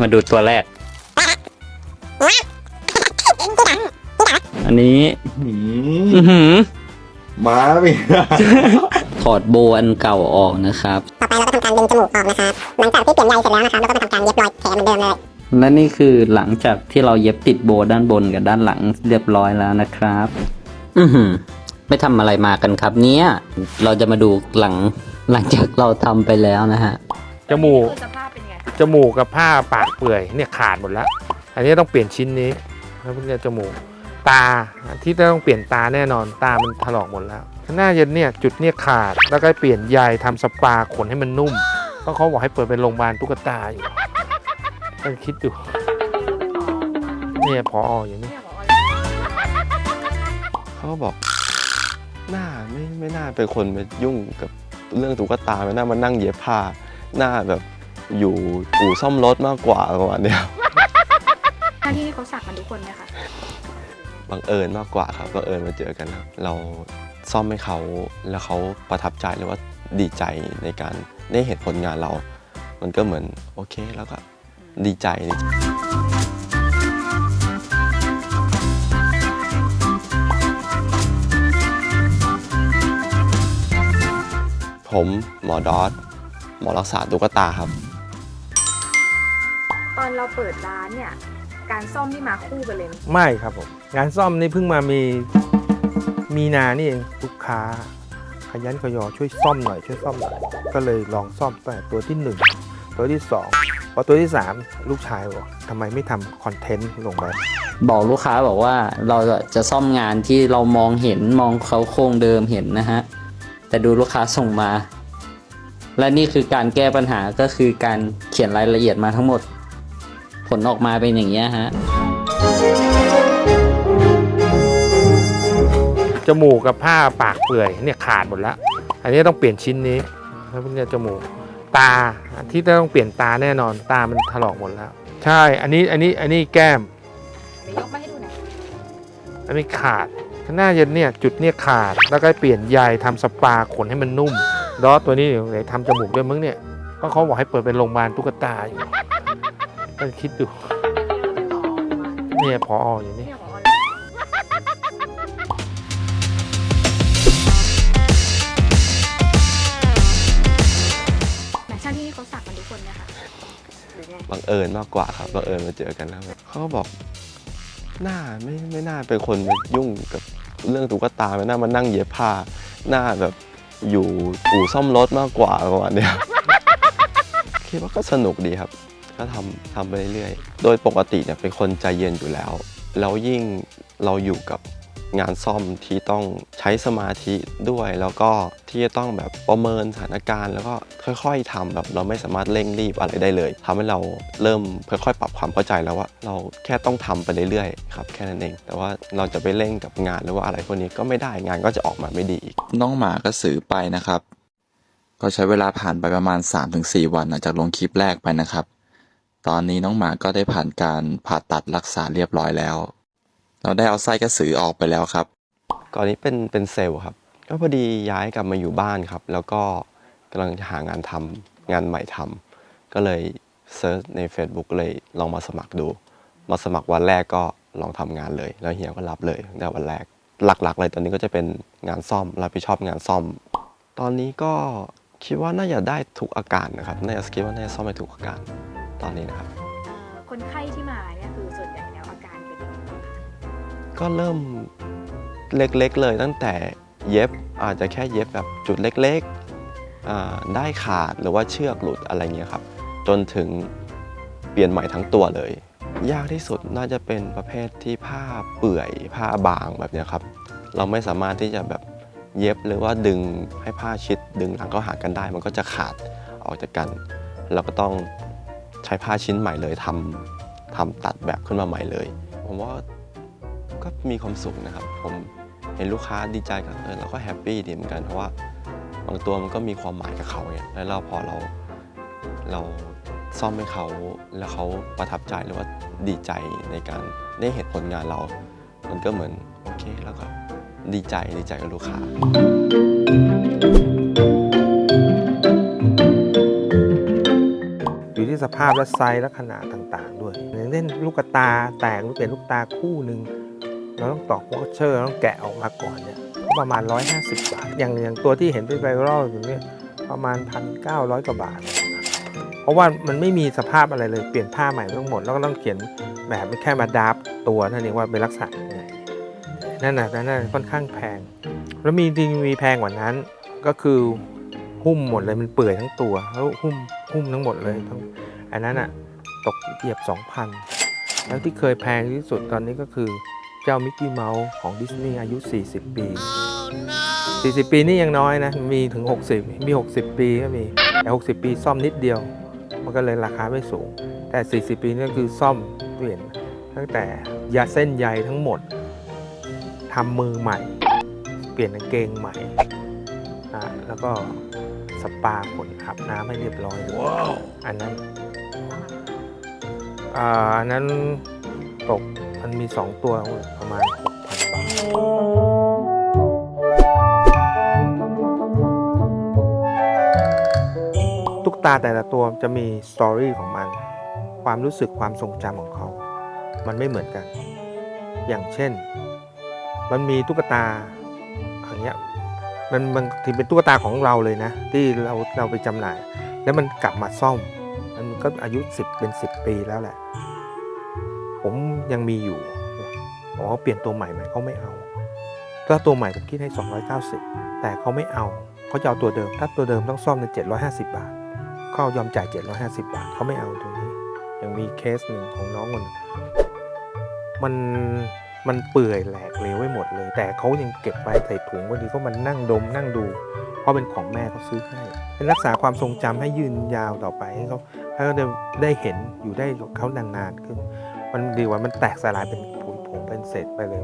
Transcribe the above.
มาดูตัวแรก อันนี้อื้อหือม้าไปถอดโบอันเก่าออกนะครับ ต่อไปเราก็ทำการดึงจมูกออกนะครับ หลังจากที่เปลี่ยนใยเสร็จแล้วนะครับ เราก็มาทำการเย็บรอยแผลเหมือนเดิมเลย และนี่คือหลังจากที่เราเย็บติดโบด้านบนกับด้านหลังเรียบร้อยแล้วนะครับ อือหือ ไม่ทำอะไรมากันครับ เนี้ยเราจะมาดูหลังหลังจากเราทำไปแล้วนะฮะ จมูก จมูกกับผ้าปากเปื่อยเนี่ยขาดหมดแล้ว อันนี้ต้องเปลี่ยนชิ้นนี้แล้วเนี่ยจมูกตาที่ต้องเปลี่ยนตาแน่นอนตามันถลอกหมดแล้วหน้าเย็นเนี่ยจุดเนี่ยขาดแล้วก็เปลี่ยนใยทำสปาขนให้มันนุ่มเพราะเขาบอกให้เปิดเป็นโรงพยาบาลตุ๊กตาอยู่ต้องคิดดูเนี่ยพออย่างนี้เนี่ยบอกว่าเขาบอกหน้าไม่ไม่น่าเป็นคนมายุ่งกับเรื่องตุ๊กตาไม่น่ามานั่งเย็บผ้าหน้าแบบ อยู่อู่ซ่อมรถมากกว่าประมาณเนี้ยหน้าที่นี่เขาสักกันทุกคนไหมคะบังเอิญมากกว่าครับบังเอิญมาเจอกันครับเราซ่อมให้เขาแล้วเขาประทับใจหรือว่าดีใจในการได้เห็นผลงานเรา มันก็เหมือนโอเคแล้วก็ดีใจดีใจผมหมอดอสหมอรักษาตุ๊กตาครับ ตอนเราเปิดร้านเนี่ย การซ่อมที่มาคู่กันเลยไหมไม่ครับผมงานซ่อมนี่เพิ่งมามีมีนานี่เองลูกค้า ขยันขยอช่วยซ่อมหน่อยช่วยซ่อมหน่อยก็เลยลองซ่อมไปตัวที่หนึ่งตัวที่สองพอตัวที่สามลูกชายบอกทำไมไม่ทำคอนเทนต์ลงไป บอกลูกค้าบอกว่าเราจะซ่อมงานที่เรามองเห็นมองเขาโครงเดิมเห็นนะฮะ แต่ดูลูกค้าส่งมา และนี่คือการแก้ปัญหาก็คือการเขียนรายละเอียดมาทั้งหมดผ ลออกมาเป็นอย่างนี้ยฮะ จมูกกับผ้าปากเปื่อยเนี่ยขาดหมดแล้ว อันนี้ต้องเปลี่ยนชิ้นนี้แล้วเนี่ยจมูก ตาที่ต้องเปลี่ยนตาแน่นอน ตามันถลอกหมดแล้ว ใช่ อันนี้ อันนี้ อันนี้แก้มเดี๋ยวยกมาให้ดูหน่อยอันนี้ขาดหน้าเย็นเนี่ยจุดเนี่ยขาด แล้วก็เปลี่ยนใยทำสปาขนให้มันนุ่มดอสตัวนี้เดี๋ยวไหนทำจมูกด้วยมึงเนี่ยเพราะเขาบอกให้เปิดเป็นโรงพยาบาลตุ๊กตาอยู่ ต้องคิดดูเนี่ยพออยู่นี่เนี่ยบอกว่าแหมช่างที่นี่เขาสักกันทุกคนไหมคะหรือไงบังเอิญมากกว่าครับบังเอิญมาเจอกันแล้วเขาก็บอกหน้าไม่ไม่น่าเป็นคนมายุ่งกับเรื่องตุ๊กตาไม่น่ามานั่งเย็บผ้าหน้าแบบอยู่อู่ซ่อมรถมากกว่าประมาณเนี้ยคิดว่าก็สนุกดีครับ ก็ทำทำไปเรื่อยๆ โดยปกติเนี่ยเป็นคนใจเย็นอยู่แล้ว แล้วยิ่งเราอยู่กับงานซ่อมที่ต้องใช้สมาธิด้วย แล้วก็ที่จะต้องแบบประเมินสถานการณ์ แล้วก็ค่อยๆทำแบบเราไม่สามารถเร่งรีบอะไรได้เลยทำให้เราเริ่มค่อยๆ ปรับความเข้าใจแล้วว่า เราแค่ต้องทำไปเรื่อยๆครับแค่นั้นเอง แต่ว่าเราจะไปเร่งกับงานหรือว่าอะไรพวกนี้ก็ไม่ได้งานก็จะออกมาไม่ดีอีกน้องหมาก็สื่อไปนะครับ ก็ใช้เวลาผ่านไปประมาณ 3-4 วันหลังจากลงคลิปแรกไปนะครับ ตอนนี้น้องหมาก็ได้ผ่านการผ่าตัดรักษาเรียบร้อยแล้ว เราได้เอาไส้กระสือออกไปแล้วครับ ก่อนนี้เป็นเป็นเซลล์ครับ ก็พอดีย้ายกลับมาอยู่บ้านครับ แล้วก็กำลังจะหางานทำงานใหม่ทำก็เลยเซิร์ชใน Facebook เลยลองมาสมัครดู มาสมัครวันแรกก็ลองทำงานเลย แล้วเฮียก็รับเลยตั้งแต่วันแรก หลักๆ เลยตอนนี้ก็จะเป็นงานซ่อมรับผิดชอบงานซ่อม ตอนนี้ก็คิดว่าน่าจะได้ทุกอาการนะครับ น่าจะคิดว่าน่าจะซ่อมได้ทุกอาการ ตอนนี้นะครับ เอ่อคนไข้ที่มาเนี่ยคือส่วนใหญ่แล้วอาการเป็นยังไงบ้างคะก็เริ่มเล็กๆเลยตั้งแต่เย็บอาจจะแค่เย็บแบบจุดเล็กๆอ่าได้ขาดหรือว่าเชือกหลุดอะไรเงี้ยครับ จนถึงเปลี่ยนใหม่ทั้งตัวเลย ยากที่สุดน่าจะเป็นประเภทที่ผ้าเปื่อยผ้าบางแบบเนี้ยครับ เราไม่สามารถที่จะแบบเย็บหรือว่าดึงให้ผ้าชิดดึงหลังเข้าหากันได้ มันก็จะขาดออกจากกัน เราก็ต้อง ใช้ผ้าชิ้นใหม่เลยทำทำตัดแบบขึ้นมาใหม่เลย ผมว่าก็มีความสุขนะครับ ผมเห็นลูกค้าดีใจกับเออเราก็แฮปปี้ดีเหมือนกันเพราะว่าบางตัวมันก็มีความหมายกับเขาไงแล้วเราพอเราเราซ่อมให้เขาแล้วเขาประทับใจหรือว่าดีใจในการได้เห็นผลงานเรา มันก็เหมือนโอเคแล้วก็ดีใจดีใจกับลูกค้าาพและไซส์และขนาดต่างๆ ด้วยอย่างเช่นลูกตาแตกหรือเปลี่ยนลูกตาคู่หนึ่งเราต้องตอกวอเชอร์ต้องแกะออกมาก่อนเนี่ยประมาณ 150บาทอย่างอย่างตัวที่เห็นเป็นไวรัลอยู่เนี่ยประมาณ 1,900 กว่าบาท เพราะว่ามันไม่มีสภาพอะไรเลยเปลี่ยนผ้าใหม่ทั้งหมดแล้วก็ต้องเขียนแบบไม่แค่มาดับตัวนั่นเองว่าเป็นลักษณะยังไงนั่นน่ะนั่นน่ะค่อนข้างแพง แล้วมีจริงมีแพงกว่านั้นก็คือหุ้มหมดเลยมันเปื่อยทั้งตัวแล้วหุ้มหุ้มทั้งหมดเลยทั้ง อันนั้นอะตกเหยียบ 2,000 แล้วที่เคยแพงที่สุดตอนนี้ก็คือเจ้ามิกกี้เมาส์ของดิสนีย์อายุ 40 ปี 40 ปีนี่ยังน้อยนะ มีถึง 60 มี 60 ปีก็มี แต่ 60 ปีซ่อมนิดเดียว มันก็เลยราคาไม่สูง แต่ 40 ปีนี่ก็คือซ่อมเปลี่ยนตั้งแต่ยาเส้นใยทั้งหมดทำมือใหม่ เปลี่ยนกางเกงใหม่อ่าแล้วก็สปาขนอาบน้ำให้เรียบร้อยว้าวอันนั้น อ่าอันนั้นตกมันมี 2 ตัวประมาณ 6,000 บาทตุ๊กตาแต่ละตัวจะมีสตอรี่ของมัน ความรู้สึกความทรงจำของเขา มันไม่เหมือนกัน อย่างเช่น มันมีตุ๊กตาอย่างเงี้ยมันมันถือเป็นตุ๊กตาของเราเลยนะ ที่เราเราไปจำหน่าย แล้วมันกลับมาซ่อม ก็อายุ 10 เป็น 10 ปีแล้วแหละ ผมยังมีอยู่ อ๋อ เปลี่ยนตัวใหม่ไหมเขาไม่เอาถ้าตัวใหม่ผมคิดให้ 290 แต่เขาไม่เอาเขาจะเอาตัวเดิม ถ้าตัวเดิมต้องซ่อมใน750 บาทเขายอมจ่าย 750 บาทเขาไม่เอาตัวนี้ ยังมีเคสหนึ่งของน้องคนมันมันเปื่อยแหลกเลวไว้หมดเลย แต่เขายังเก็บไว้ใส่ถุงบางทีเขามันนั่งดมนั่งดู เพราะเป็นของแม่เขาซื้อให้เป็นรักษาความทรงจำให้ยืนยาวต่อไปให้เขา ให้เขาได้เห็นอยู่ได้กับเขานานๆขึ้นมันดีกว่ามันแตกสลายเป็นผุยผงเป็นเศษไปเลย